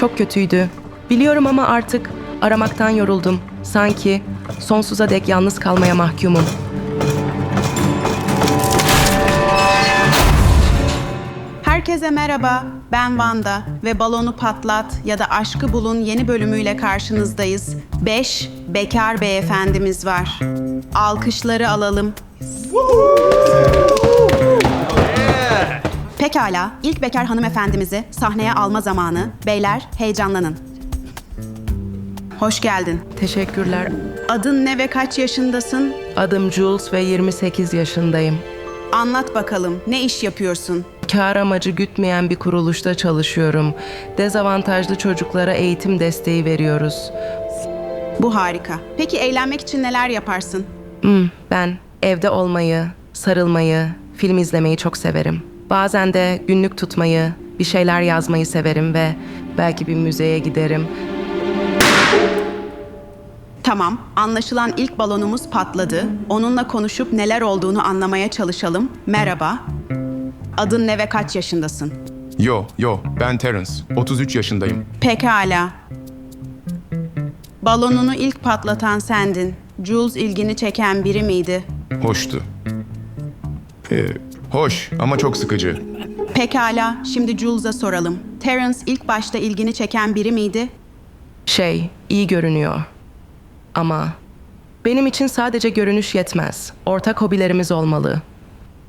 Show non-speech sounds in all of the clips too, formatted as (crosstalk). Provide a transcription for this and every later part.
Çok kötüydü. Biliyorum ama artık aramaktan yoruldum. Sanki sonsuza dek yalnız kalmaya mahkumum. Herkese merhaba, ben Vanda ve Balonu Patlat ya da Aşkı Bulun yeni bölümüyle karşınızdayız. 5 bekar beyefendimiz var. Alkışları alalım. Pekala, ilk bekar hanımefendimizi sahneye alma zamanı. Beyler, heyecanlanın. Hoş geldin. Teşekkürler. Adın ne ve kaç yaşındasın? Adım Jules ve 28 yaşındayım. Anlat bakalım, ne iş yapıyorsun? Kar amacı gütmeyen bir kuruluşta çalışıyorum. Dezavantajlı çocuklara eğitim desteği veriyoruz. Bu harika. Peki eğlenmek için neler yaparsın? Hmm, ben evde olmayı, sarılmayı, film izlemeyi çok severim. Bazen de günlük tutmayı, bir şeyler yazmayı severim ve belki bir müzeye giderim. Tamam, anlaşılan ilk balonumuz patladı. Onunla konuşup neler olduğunu anlamaya çalışalım. Merhaba. Adın ne ve kaç yaşındasın? Yo, yo, ben Terence. 33 yaşındayım. Pekala. Balonunu ilk patlatan sendin. Jules ilgini çeken biri miydi? Hoştu. Ee, hoş ama çok sıkıcı. Pekala, şimdi Jules'a soralım. Terence ilk başta ilgini çeken biri miydi? Şey, iyi görünüyor. Ama benim için sadece görünüş yetmez. Ortak hobilerimiz olmalı.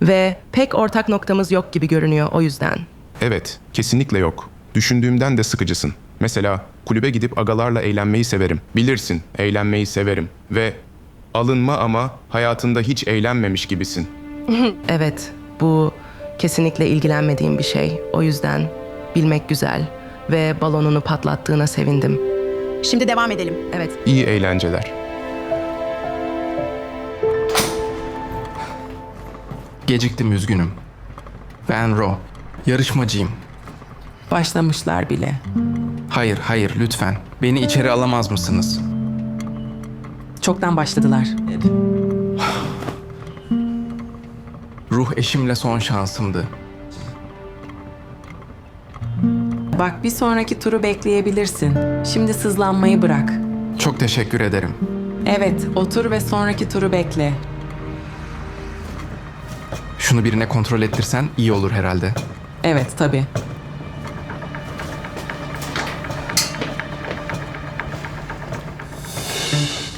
Ve pek ortak noktamız yok gibi görünüyor o yüzden. Evet, kesinlikle yok. Düşündüğümden de sıkıcısın. Mesela kulübe gidip agalarla eğlenmeyi severim. Bilirsin, eğlenmeyi severim. Ve alınma ama hayatında hiç eğlenmemiş gibisin. (laughs) Evet, bu kesinlikle ilgilenmediğim bir şey. O yüzden bilmek güzel ve balonunu patlattığına sevindim. Şimdi devam edelim. Evet, İyi eğlenceler. Geciktim üzgünüm. Ben Ro. Yarışmacıyım. Başlamışlar bile. Hayır, hayır lütfen. Beni içeri alamaz mısınız? Çoktan başladılar. Ruh eşimle son şansımdı. Bak bir sonraki turu bekleyebilirsin. Şimdi sızlanmayı bırak. Çok teşekkür ederim. Evet, otur ve sonraki turu bekle. Şunu birine kontrol ettirsen iyi olur herhalde. Evet, tabii.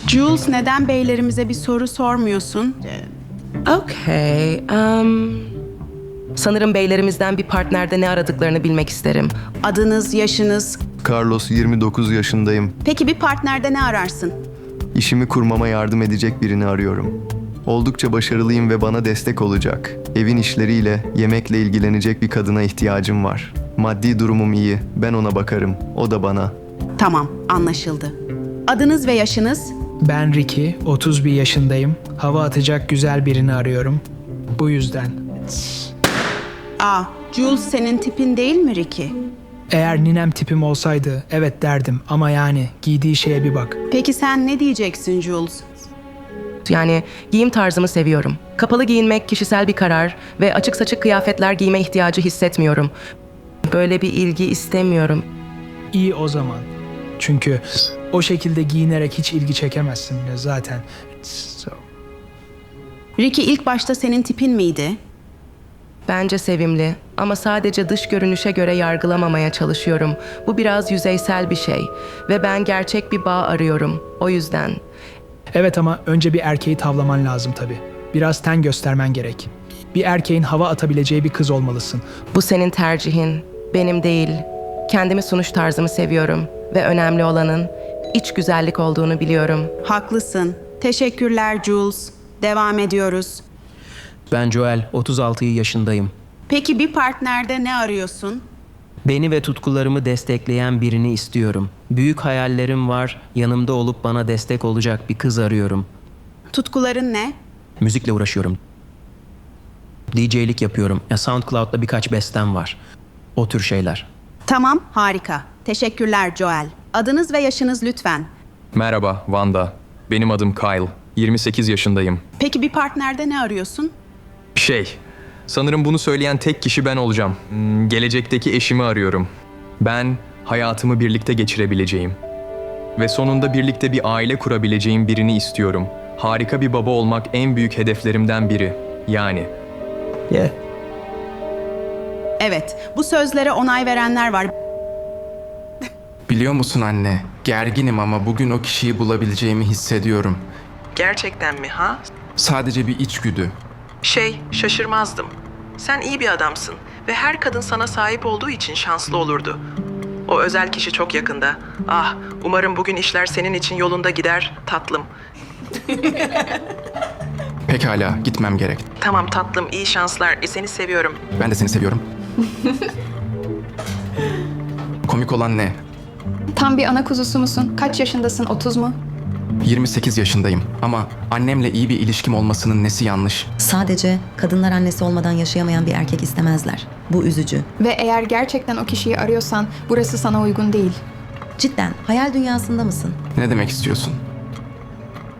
Jules neden beylerimize bir soru sormuyorsun? Okay. um, sanırım beylerimizden bir partnerde ne aradıklarını bilmek isterim. Adınız, yaşınız. Carlos 29 yaşındayım. Peki bir partnerde ne ararsın? İşimi kurmama yardım edecek birini arıyorum. Oldukça başarılıyım ve bana destek olacak. Evin işleriyle, yemekle ilgilenecek bir kadına ihtiyacım var. Maddi durumum iyi. Ben ona bakarım. O da bana. Tamam, anlaşıldı. Adınız ve yaşınız? Ben Ricky, 31 yaşındayım. Hava atacak güzel birini arıyorum. Bu yüzden. Aa, Jules senin tipin değil mi Ricky? Eğer ninem tipim olsaydı evet derdim ama yani giydiği şeye bir bak. Peki sen ne diyeceksin Jules? Yani giyim tarzımı seviyorum. Kapalı giyinmek kişisel bir karar ve açık saçık kıyafetler giyme ihtiyacı hissetmiyorum. Böyle bir ilgi istemiyorum. İyi o zaman. Çünkü o şekilde giyinerek hiç ilgi çekemezsin bile zaten. So. Ricky ilk başta senin tipin miydi? Bence sevimli ama sadece dış görünüşe göre yargılamamaya çalışıyorum. Bu biraz yüzeysel bir şey ve ben gerçek bir bağ arıyorum. O yüzden Evet ama önce bir erkeği tavlaman lazım tabii. Biraz ten göstermen gerek. Bir erkeğin hava atabileceği bir kız olmalısın. bu senin tercihin, benim değil. Kendimi sunuş tarzımı seviyorum ve önemli olanın iç güzellik olduğunu biliyorum. Haklısın. Teşekkürler Jules. Devam ediyoruz. Ben Joel, 36 yaşındayım. Peki bir partnerde ne arıyorsun? Beni ve tutkularımı destekleyen birini istiyorum. Büyük hayallerim var, yanımda olup bana destek olacak bir kız arıyorum. Tutkuların ne? Müzikle uğraşıyorum. DJ'lik yapıyorum. Ya SoundCloud'da birkaç bestem var. O tür şeyler. Tamam, harika. Teşekkürler Joel. Adınız ve yaşınız lütfen. Merhaba, Vanda. Benim adım Kyle. 28 yaşındayım. Peki bir partnerde ne arıyorsun? Şey, sanırım bunu söyleyen tek kişi ben olacağım. Hmm, gelecekteki eşimi arıyorum. Ben hayatımı birlikte geçirebileceğim. Ve sonunda birlikte bir aile kurabileceğim birini istiyorum. Harika bir baba olmak en büyük hedeflerimden biri. Yani Evet, bu sözlere onay verenler var. Biliyor musun anne? Gerginim ama bugün o kişiyi bulabileceğimi hissediyorum. Gerçekten mi ha? Sadece bir içgüdü. Şey, şaşırmazdım. Sen iyi bir adamsın ve her kadın sana sahip olduğu için şanslı olurdu. O özel kişi çok yakında. Ah, umarım bugün işler senin için yolunda gider, tatlım. (laughs) Pekala, gitmem gerek. Tamam tatlım, iyi şanslar. E, seni seviyorum. Ben de seni seviyorum. (laughs) Komik olan ne? Tam bir ana kuzusu musun? Kaç yaşındasın? 30 mu? 28 yaşındayım ama annemle iyi bir ilişkim olmasının nesi yanlış? Sadece kadınlar annesi olmadan yaşayamayan bir erkek istemezler. Bu üzücü. Ve eğer gerçekten o kişiyi arıyorsan burası sana uygun değil. Cidden hayal dünyasında mısın? Ne demek istiyorsun?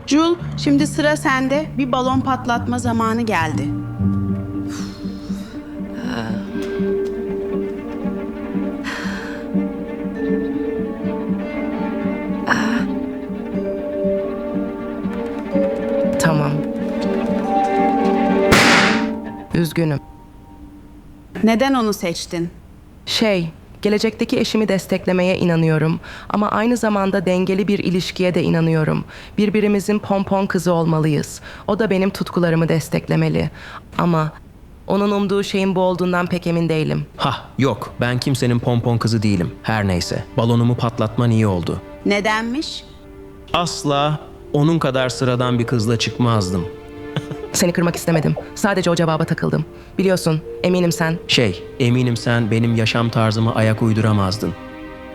Jul, şimdi sıra sende. Bir balon patlatma zamanı geldi. Üzgünüm. Neden onu seçtin? Şey, gelecekteki eşimi desteklemeye inanıyorum ama aynı zamanda dengeli bir ilişkiye de inanıyorum. Birbirimizin pompon kızı olmalıyız. O da benim tutkularımı desteklemeli. Ama onun umduğu şeyin bu olduğundan pek emin değilim. Hah yok ben kimsenin pompon kızı değilim. Her neyse balonumu patlatman iyi oldu. Nedenmiş? Asla onun kadar sıradan bir kızla çıkmazdım. Seni kırmak istemedim. Sadece o cevaba takıldım. Biliyorsun, eminim sen. Şey, eminim sen benim yaşam tarzıma ayak uyduramazdın.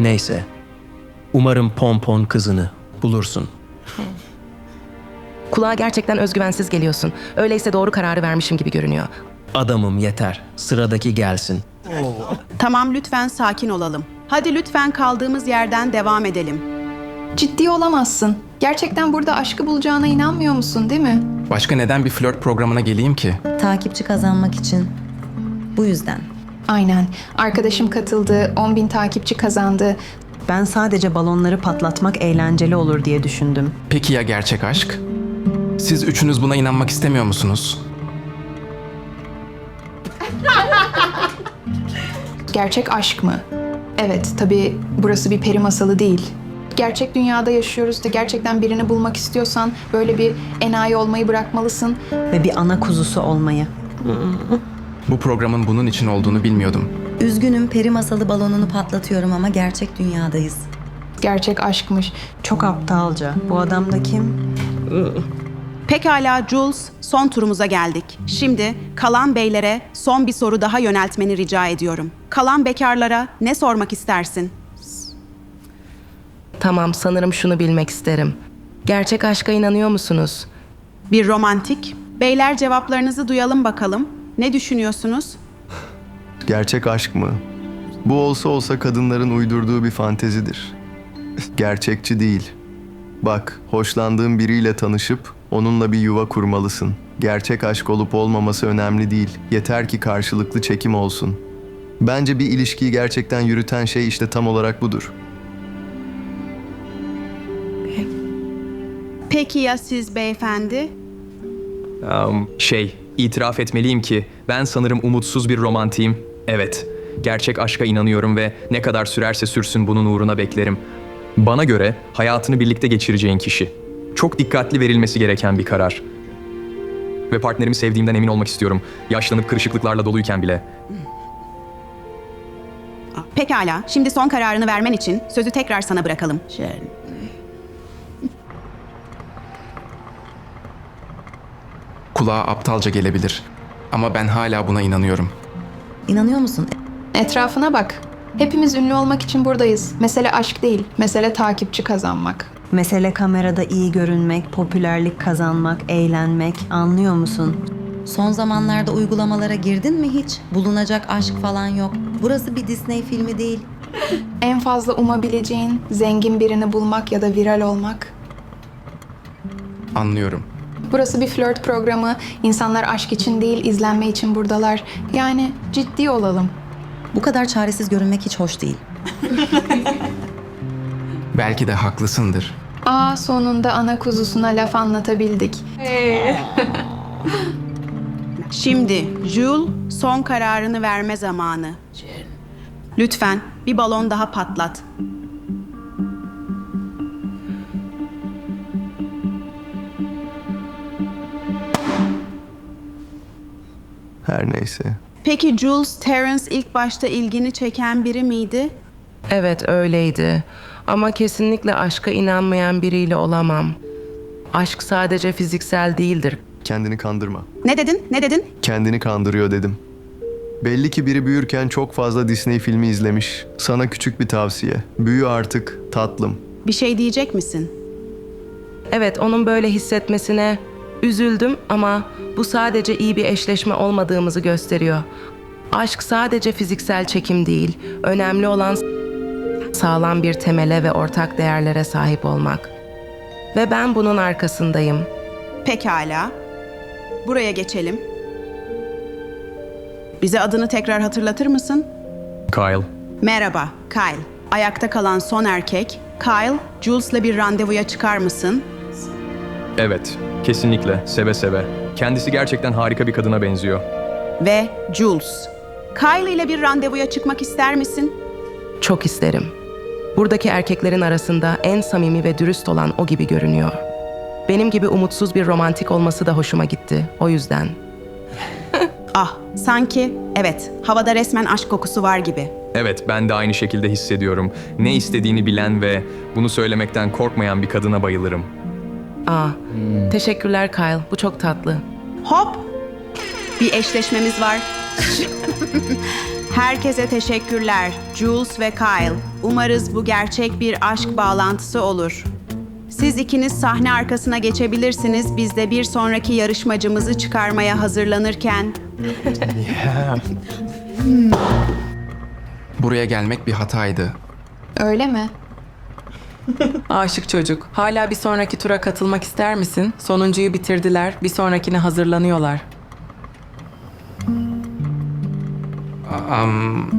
Neyse. Umarım pompon kızını bulursun. (laughs) Kulağa gerçekten özgüvensiz geliyorsun. Öyleyse doğru kararı vermişim gibi görünüyor. Adamım yeter. Sıradaki gelsin. Tamam lütfen sakin olalım. Hadi lütfen kaldığımız yerden devam edelim. Ciddi olamazsın. Gerçekten burada aşkı bulacağına inanmıyor musun değil mi? Başka neden bir flört programına geleyim ki? Takipçi kazanmak için. Bu yüzden. Aynen. Arkadaşım katıldı, 10 bin takipçi kazandı. Ben sadece balonları patlatmak eğlenceli olur diye düşündüm. Peki ya gerçek aşk? Siz üçünüz buna inanmak istemiyor musunuz? Gerçek aşk mı? Evet, tabii burası bir peri masalı değil. Gerçek dünyada yaşıyoruz da gerçekten birini bulmak istiyorsan böyle bir enayi olmayı bırakmalısın. Ve bir ana kuzusu olmayı. Bu programın bunun için olduğunu bilmiyordum. Üzgünüm peri masalı balonunu patlatıyorum ama gerçek dünyadayız. Gerçek aşkmış. Çok aptalca. Bu adam da kim? Pekala Jules, son turumuza geldik. Şimdi kalan beylere son bir soru daha yöneltmeni rica ediyorum. Kalan bekarlara ne sormak istersin? Tamam, sanırım şunu bilmek isterim. Gerçek aşka inanıyor musunuz? Bir romantik. Beyler cevaplarınızı duyalım bakalım. Ne düşünüyorsunuz? Gerçek aşk mı? Bu olsa olsa kadınların uydurduğu bir fantezidir. Gerçekçi değil. Bak, hoşlandığın biriyle tanışıp onunla bir yuva kurmalısın. Gerçek aşk olup olmaması önemli değil. Yeter ki karşılıklı çekim olsun. Bence bir ilişkiyi gerçekten yürüten şey işte tam olarak budur. Peki ya siz beyefendi? um, şey, itiraf etmeliyim ki ben sanırım umutsuz bir romantiyim. Evet, gerçek aşka inanıyorum ve ne kadar sürerse sürsün bunun uğruna beklerim. Bana göre hayatını birlikte geçireceğin kişi. Çok dikkatli verilmesi gereken bir karar. Ve partnerimi sevdiğimden emin olmak istiyorum. Yaşlanıp kırışıklıklarla doluyken bile. Pekala, şimdi son kararını vermen için sözü tekrar sana bırakalım. Kulağa aptalca gelebilir. Ama ben hala buna inanıyorum. İnanıyor musun? Etrafına bak. Hepimiz ünlü olmak için buradayız. Mesele aşk değil, mesele takipçi kazanmak. Mesele kamerada iyi görünmek, popülerlik kazanmak, eğlenmek. Anlıyor musun? Son zamanlarda uygulamalara girdin mi hiç? Bulunacak aşk falan yok. Burası bir Disney filmi değil. (laughs) En fazla umabileceğin zengin birini bulmak ya da viral olmak. Anlıyorum. Burası bir flört programı. İnsanlar aşk için değil, izlenme için buradalar. Yani ciddi olalım. Bu kadar çaresiz görünmek hiç hoş değil. (laughs) Belki de haklısındır. Aa sonunda ana kuzusuna laf anlatabildik. (laughs) Şimdi Jules son kararını verme zamanı. Lütfen bir balon daha patlat. Her neyse. Peki Jules, Terence ilk başta ilgini çeken biri miydi? Evet öyleydi. Ama kesinlikle aşka inanmayan biriyle olamam. Aşk sadece fiziksel değildir. Kendini kandırma. Ne dedin? Ne dedin? Kendini kandırıyor dedim. Belli ki biri büyürken çok fazla Disney filmi izlemiş. Sana küçük bir tavsiye. Büyü artık tatlım. Bir şey diyecek misin? Evet, onun böyle hissetmesine üzüldüm ama bu sadece iyi bir eşleşme olmadığımızı gösteriyor. Aşk sadece fiziksel çekim değil, önemli olan sağlam bir temele ve ortak değerlere sahip olmak. Ve ben bunun arkasındayım. Pekala. Buraya geçelim. Bize adını tekrar hatırlatır mısın? Kyle. Merhaba, Kyle. Ayakta kalan son erkek. Kyle, Jules'la bir randevuya çıkar mısın? Evet, kesinlikle. Seve seve. Kendisi gerçekten harika bir kadına benziyor. Ve Jules. Kyle ile bir randevuya çıkmak ister misin? Çok isterim. Buradaki erkeklerin arasında en samimi ve dürüst olan o gibi görünüyor. Benim gibi umutsuz bir romantik olması da hoşuma gitti. O yüzden. (laughs) Ah, sanki evet, havada resmen aşk kokusu var gibi. Evet, ben de aynı şekilde hissediyorum. Ne istediğini bilen ve bunu söylemekten korkmayan bir kadına bayılırım. Aa, teşekkürler Kyle. Bu çok tatlı. Hop! Bir eşleşmemiz var. (laughs) Herkese teşekkürler. Jules ve Kyle. Umarız bu gerçek bir aşk bağlantısı olur. Siz ikiniz sahne arkasına geçebilirsiniz. Biz de bir sonraki yarışmacımızı çıkarmaya hazırlanırken (laughs) Buraya gelmek bir hataydı. Öyle mi? (laughs) Aşık çocuk. Hala bir sonraki tura katılmak ister misin? Sonuncuyu bitirdiler. Bir sonrakine hazırlanıyorlar. Am...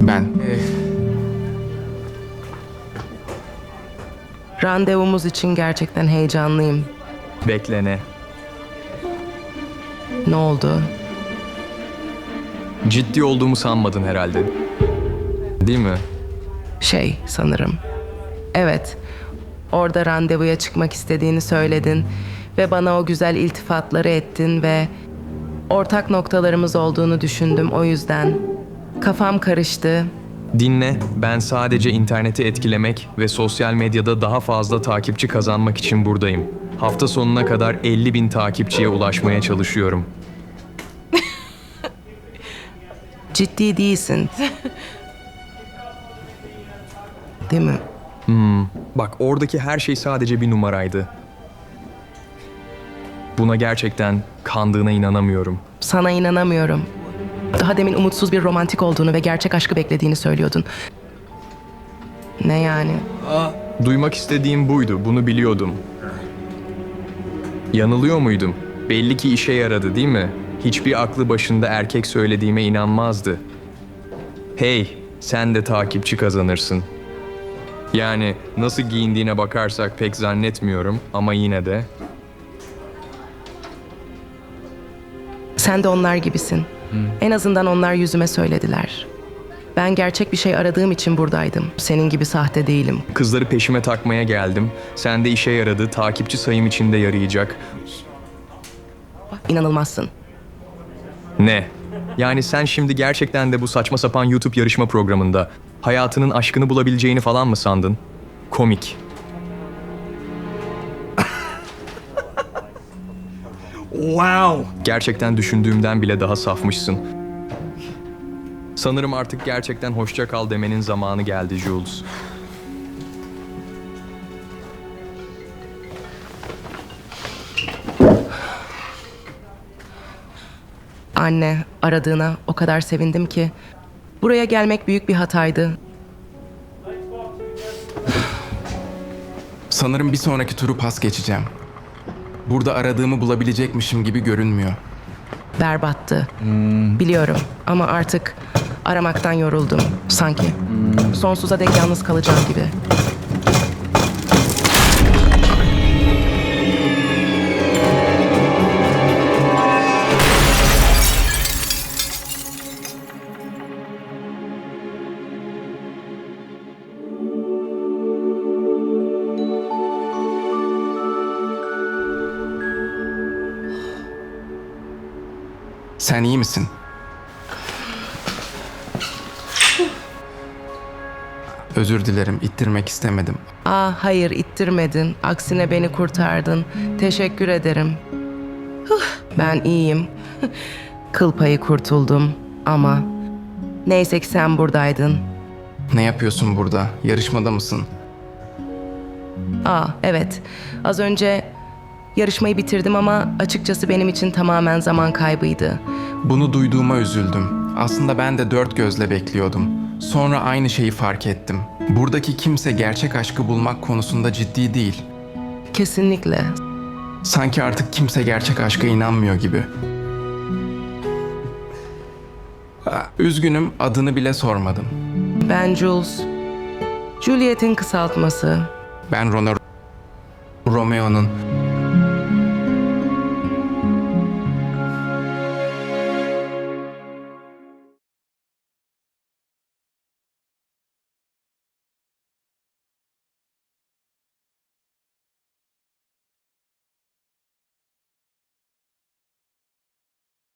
Ben... eh, Randevumuz için gerçekten heyecanlıyım. Beklene. Ne oldu? Ciddi olduğumu sanmadın herhalde. Değil mi? Şey sanırım. Evet. Orada randevuya çıkmak istediğini söyledin ve bana o güzel iltifatları ettin ve ortak noktalarımız olduğunu düşündüm o yüzden. Kafam karıştı. Dinle, ben sadece interneti etkilemek ve sosyal medyada daha fazla takipçi kazanmak için buradayım. Hafta sonuna kadar 50 bin takipçiye ulaşmaya çalışıyorum. Ciddi değilsin. (laughs) Değil mi? Bak oradaki her şey sadece bir numaraydı. Buna gerçekten kandığına inanamıyorum. Sana inanamıyorum. Daha demin umutsuz bir romantik olduğunu ve gerçek aşkı beklediğini söylüyordun. Ne yani? Duymak istediğim buydu, bunu biliyordum. Yanılıyor muydum? Belli ki işe yaradı değil mi? Hiçbir aklı başında erkek söylediğime inanmazdı. Hey, sen de takipçi kazanırsın. Yani nasıl giyindiğine bakarsak pek zannetmiyorum ama yine de. Sen de onlar gibisin. En azından onlar yüzüme söylediler. Ben gerçek bir şey aradığım için buradaydım. Senin gibi sahte değilim. Kızları peşime takmaya geldim. Sen de işe yaradı, takipçi sayım için de yarayacak. İnanılmazsın. Ne? Yani sen şimdi gerçekten de bu saçma sapan YouTube yarışma programında hayatının aşkını bulabileceğini falan mı sandın? Komik. Wow. Gerçekten düşündüğümden bile daha safmışsın. Sanırım artık gerçekten hoşça kal demenin zamanı geldi Jules. Anne, aradığına o kadar sevindim ki. Buraya gelmek büyük bir hataydı. Sanırım bir sonraki turu pas geçeceğim. Burada aradığımı bulabilecekmişim gibi görünmüyor. Berbattı. Biliyorum ama artık Aramaktan yoruldum sanki. Sonsuza dek yalnız kalacağım gibi. Sen iyi misin? Özür dilerim, ittirmek istemedim. Aa hayır ittirmedin. Aksine beni kurtardın. Teşekkür ederim. Huh, ben iyiyim. (laughs) Kıl payı kurtuldum ama neyse ki sen buradaydın. Ne yapıyorsun burada? Yarışmada mısın? Aa evet. Az önce yarışmayı bitirdim ama açıkçası benim için tamamen zaman kaybıydı. Bunu duyduğuma üzüldüm. Aslında ben de dört gözle bekliyordum. Sonra aynı şeyi fark ettim. Buradaki kimse gerçek aşkı bulmak konusunda ciddi değil. Kesinlikle. Sanki artık kimse gerçek aşka inanmıyor gibi. Üzgünüm, adını bile sormadım. Ben Jules. Juliet'in kısaltması. Ben Rona Romeo'nun